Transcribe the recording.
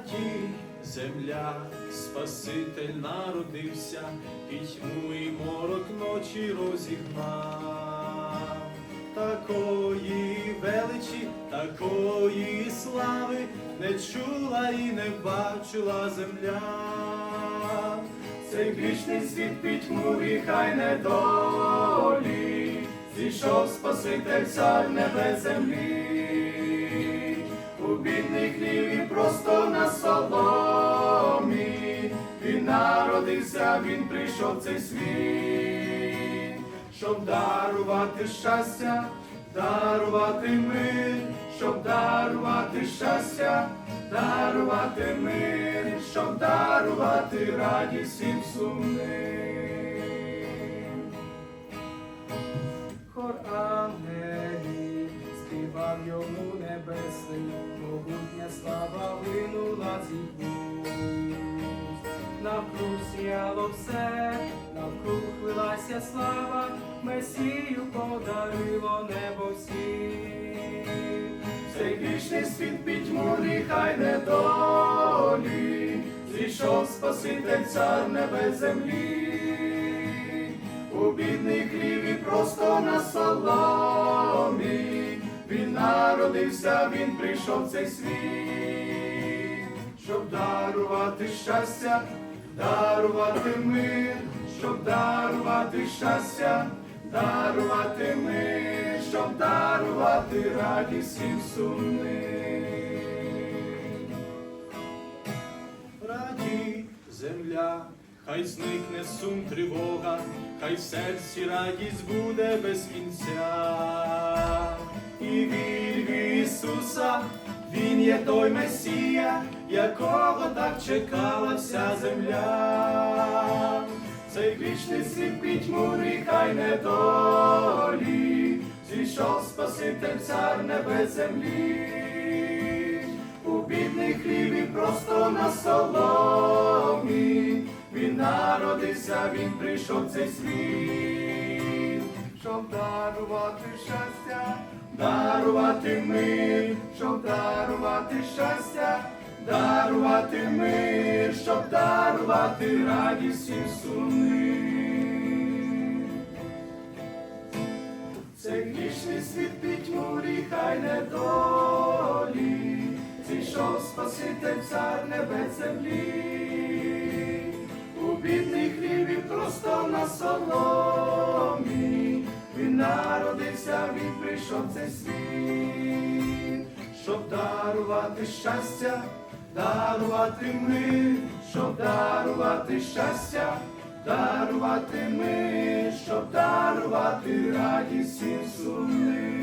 Радій, земля, Спаситель народився, пітьму і морок ночі розігнав. Такої величі, такої слави не чула і не бачила земля. Цей грішний світ пітьму гріха й недолі, зійшов Спаситель цар небес землі, у бідний хлів і просто він прийшов цей світ, щоб дарувати щастя, дарувати мир, щоб дарувати щастя, дарувати мир, щоб дарувати радість всім сумним. Хор ангелів співав йому небесний, могутня слава винула з їх вуст. Навкруг сіяло все, навкруг хвилася слава, Месію подарило небо всім. Цей грішний світ пітьму гріха й недолі, зійшов Спаситель цар небес землі, у бідний хлів і просто на соломі, він народився, він прийшов в цей світ, щоб дарувати щастя, дарувати мир, щоб дарувати щастя, дарувати мир, щоб дарувати радість всім сумним. Раді земля, хай зникне сум тривога, хай в серці радість буде без кінця. І вір в Ісуса, Він є той Месія, якого так чекала вся земля. Цей вічний світ пітьму гріха й недолі, зійшов Спаситель цар небес землі, у бідний хліб і просто на соломі, він народився, він прийшов цей світ, щоб дарувати щастя, дарувати мир, щоб дарувати щастя, дарувати мир, щоб дарувати радість всім сумним. Це грішний світ пітьму гріха й недолі, зійшов Спаситель цар небес землі, у бідний хліб і просто на соломі, він народився, він прийшов цей світ, щоб дарувати щастя, дарувати мир, щоб дарувати щастя, дарувати мир, щоб дарувати радість і сумним.